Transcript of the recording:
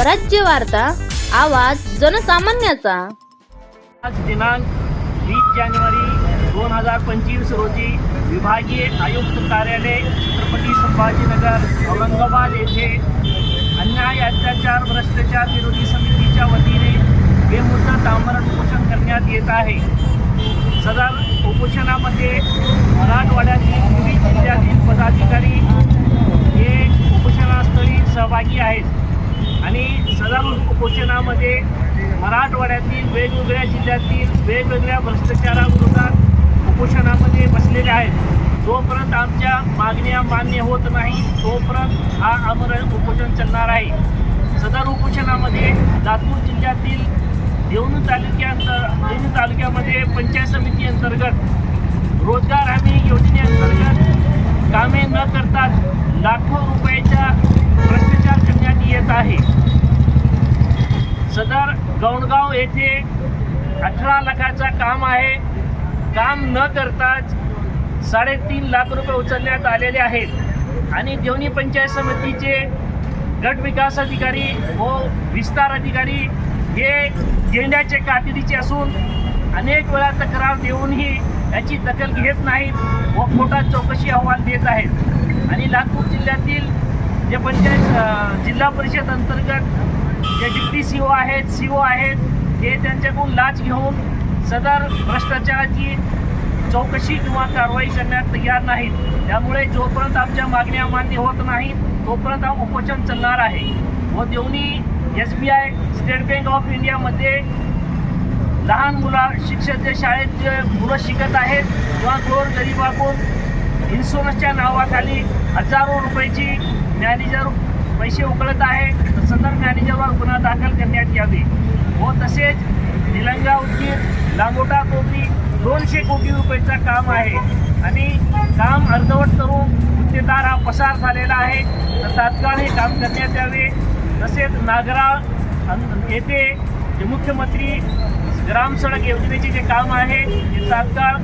स्वराज्य वार्ता आवाज जनसामान्याचा. आज दिनांक वीस जानेवारी दोन हजार पंचवीस रोजी विभागीय आयुक्त कार्यालय छत्रपती संभाजीनगर औरंगाबाद येथे अन्याय अत्याचार भ्रष्टाचार विरोधी समितीच्या वतीने बेमुदत आमरण उपोषण करण्यात येत आहे. सदर उपोषणामध्ये मराठवाड्यातील विविध जिल्ह्यातील पदाधिकारी हे उपोषणास्थळी सहभागी आहेत आणि सदर उपोषणामध्ये मराठवाड्यातील वेगवेगळ्या जिल्ह्यातील वेगवेगळ्या भ्रष्टाचाराविरोधात उपोषणामध्ये बसलेले आहेत. जोपर्यंत आमच्या मागण्या मान्य होत नाही तोपर्यंत हा आमरण उपोषण चालणार आहे. सदर उपोषणामध्ये लातूर जिल्ह्यातील देवणी तालुक्यात देवणी तालुक्यामध्ये पंचायत समिती अंतर्गत रोजगार हमी योजनेअंतर्गत कामे न करता लाखो रुपयाचा भ्रष्टाचार करण्यात येत आहे सदर गौणगाव येथे अठरा लाखाचा काम आहे. काम न करताच साडेतीन लाख रुपये उचलण्यात आलेले आहेत. आणि देवणी पंचायत समितीचे गट विकास अधिकारी व विस्तार अधिकारी हे गेंड्याचे कातडीचे असून अनेक वेळा तक्रार देऊनही याची दखल घेत नाहीत व खोटा चौकशी अहवाल देत आहेत. आणि लातूर जिल्ह्यातील जे पंचायत जिल्हा परिषद अंतर्गत जे सी ओ आहेत सी ओ आहेत हे त्यांच्याकडून लाच घेऊन सदर भ्रष्टाचाराची चौकशी किंवा कारवाई करण्यात तयार नाहीत. त्यामुळे जोपर्यंत आमच्या मागण्या मान्य होत नाहीत तोपर्यंत हा उपोषण चालणार आहे. व देवनी S B I state bank of इंडियामध्ये लहान मुला शिक्षक जे शाळेत जे मुलं शिकत आहेत किंवा गोर गरिबाकडून इन्शुरन्सच्या नावाखाली हजारो रुपयाची मॅनेजर पैसे उकळत आहे तर सदर मॅनेजरवर गुन्हा दाखल करण्यात यावे. व तसेच निलंगा उद्गीर लांगोटा कोपरी दोनशे कोटी रुपयेचा काम आहे. आणि काम अर्धवट करून गुत्तेदार हा पसार झालेला आहे. तर तात्काळ हे काम करण्यात यावे. तसेच नागराळ येथे जे मुख्यमंत्री ग्राम सडक योजनेचे जे काम आहे ते तात्काळ